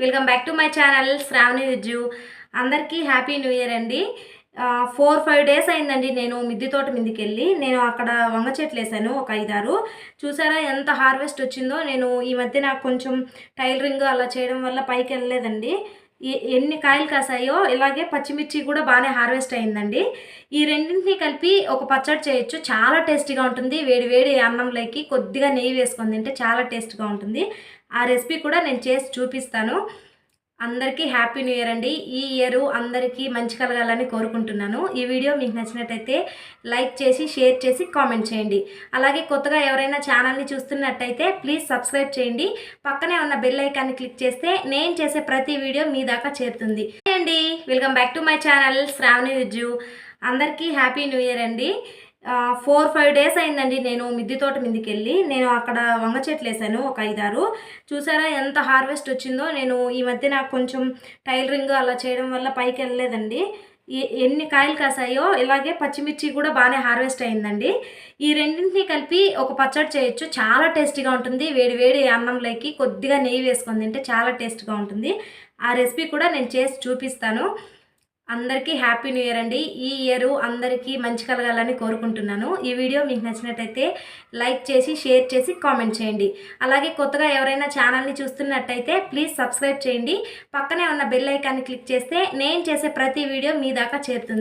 Welcome back to my channel Sravani Vijju అందరికీ happy new year అండి. Four five days అయిందండి నేను మిద్ది తోట మీదకి వెళ్ళి. నేను అక్కడ వంగ చెట్లు వేసాను ఒక ఐదారు. చూసారా ఎంత హార్వెస్ట్ వచ్చిందో. నేను ఈ మధ్య నాకు కొంచెం టైలరింగ్ అలా చేయడం వల్ల పైకి వెళ్ళలేదండి. ఎన్ని కాయలు కాసాయో ఇలాగే పచ్చిమిర్చి కూడా బాగానే హార్వెస్ట్ అయిందండి. ఈ రెండింటిని కలిపి ఒక పచ్చడి చేయొచ్చు. చాలా టేస్టీగా ఉంటుంది. వేడి వేడి అన్నంలోకి కొద్దిగా నెయ్యి వేసుకొని తింటే చాలా టేస్ట్గా ఉంటుంది. ఆ రెసిపీ కూడా నేను చేసి చూపిస్తాను. అందరికీ హ్యాపీ న్యూ ఇయర్ అండి. ఈ ఇయర్ అందరికీ మంచి కలగాలని కోరుకుంటున్నాను. ఈ వీడియో మీకు నచ్చినట్టయితే లైక్ చేసి షేర్ చేసి కామెంట్ చేయండి. అలాగే కొత్తగా ఎవరైనా ఛానల్ని చూస్తున్నట్టయితే ప్లీజ్ సబ్స్క్రైబ్ చేయండి. పక్కనే ఉన్న బెల్ ఐకాన్ని క్లిక్ చేస్తే నేను చేసే ప్రతి వీడియో మీ దాకా చేరుతుంది. అండి. Welcome back to my channel Sravani Vijju అందరికీ హ్యాపీ న్యూ ఇయర్ అండి. ఫోర్ ఫైవ్ డేస్ అయిందండి నేను మిద్ది తోట మీదకి వెళ్ళి నేను అక్కడ వంగ చెట్లు వేసాను ఒక ఐదారు. చూసారా ఎంత హార్వెస్ట్ వచ్చిందో. నేను ఈ మధ్య నాకు కొంచెం టైలరింగ్ అలా చేయడం వల్ల పైకి వెళ్ళలేదండి. ఎన్ని కాయలు కాసాయో ఇలాగే పచ్చిమిర్చి కూడా బాగానే హార్వెస్ట్ అయిందండి. ఈ రెండింటిని కలిపి ఒక పచ్చడి చేయొచ్చు. చాలా టేస్టీగా ఉంటుంది. వేడి వేడి అన్నంలోకి కొద్దిగా నెయ్యి వేసుకొని తింటే చాలా టేస్ట్గా ఉంటుంది. ఆ రెసిపీ కూడా నేను చేసి చూపిస్తాను. అందరికీ హ్యాపీ న్యూ ఇయర్ అండి. ఈ ఇయర్ అందరికీ మంచి కలగాలని కోరుకుంటున్నాను. ఈ వీడియో మీకు నచ్చినట్టయితే లైక్ చేసి షేర్ చేసి కామెంట్ చేయండి. అలాగే కొత్తగా ఎవరైనా ఛానల్ని చూస్తున్నట్టయితే ప్లీజ్ సబ్స్క్రైబ్ చేయండి. పక్కనే ఉన్న బెల్ ఐకాన్ని క్లిక్ చేస్తే నేను చేసే ప్రతి వీడియో మీ దాకా చేరుతుంది.